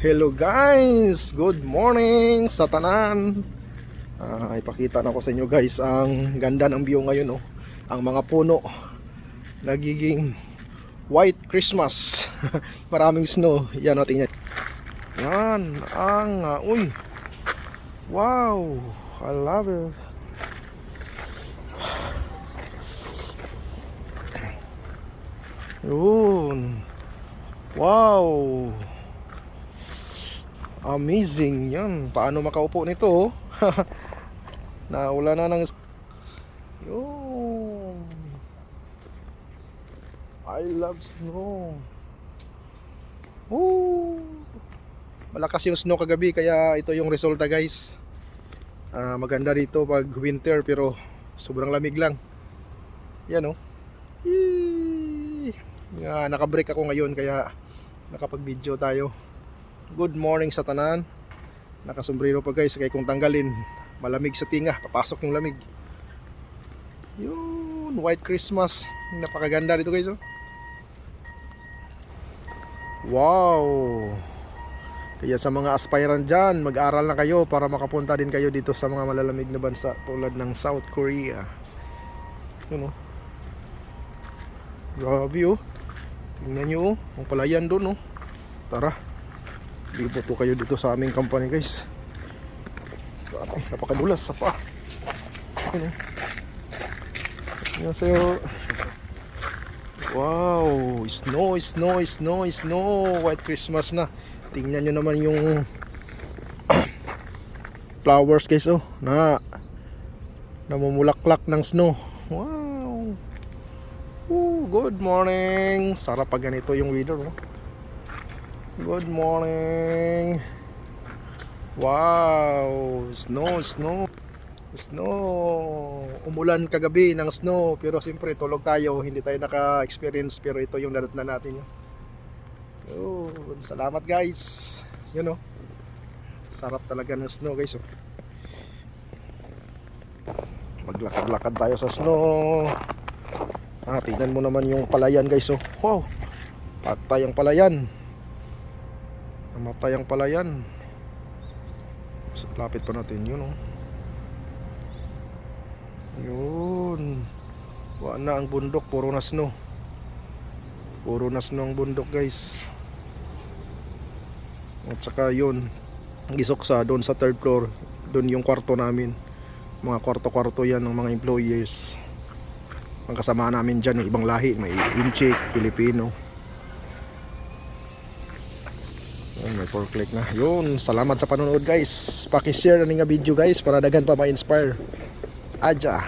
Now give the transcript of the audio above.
Hello guys! Good morning sa tanan! Ah, ipakita na ko sa inyo guys ang ganda ng view ngayon oh. Ang mga puno nagiging white Christmas. Maraming snow. Yan o tingnan. Yan ang ah, uy. Wow! I love it. Yun. Wow! Amazing yan. Paano makaupo nito? oh? na ng Yun. I love snow. Woo! Malakas yung snow kagabi kaya ito yung resulta guys. Ah, maganda dito pag winter pero sobrang lamig lang. Yan oh. Yee! Nga, naka-break ako ngayon kaya nakapag-video tayo. Good morning sa tanan. Nakasombrero pa guys, kaya kung tanggalin, malamig sa tinga, papasok yung lamig. Yun, White Christmas. Napakaganda dito guys oh. Wow. Kaya sa mga aspirant dyan, mag-aral na kayo para makapunta din kayo dito sa mga malalamig na bansa tulad ng South Korea. Yun oh. Grabe oh. Tingnan nyo oh. Ang palayan doon oh. Tara. Libot po kayo dito sa aming company guys. Grabe, napakadulas sa pa. Yun oh. Yan sa'yo. Wow, snow, snow, snow, snow. White Christmas na. Tingnan nyo naman yung flowers guys oh. Na namumulaklak ng snow. Wow. Ooh, good morning. Sarap pag ganito yung weather oh. Good morning. Wow, snow, snow. Snow. Umulan kagabi ng snow pero siyempre tulog tayo, hindi tayo naka-experience pero ito yung nadatnan natin. Oh, salamat guys. Yun oh. Sarap talaga ng snow guys oh. Maglakad-lakad tayo sa snow. Ah, tingnan mo naman yung palayan guys oh. Wow. Patay ang palayan. Namatay ang palayan. Lapit pa natin yun oh. Yun. Wala na ang bundok, puro na snow. Puro na snow ang bundok, guys. At saka yun, gisoksa doon sa third floor, doon yung kwarto namin. Mga kwarto-kwarto yan ng mga employers. Ang kasama namin dyan, ibang lahi, may Inchik, Filipino. Ayun, may four click na. Yun, salamat sa panonood guys. Paki-share na nga video guys para dagan pa ma-inspire. Aja.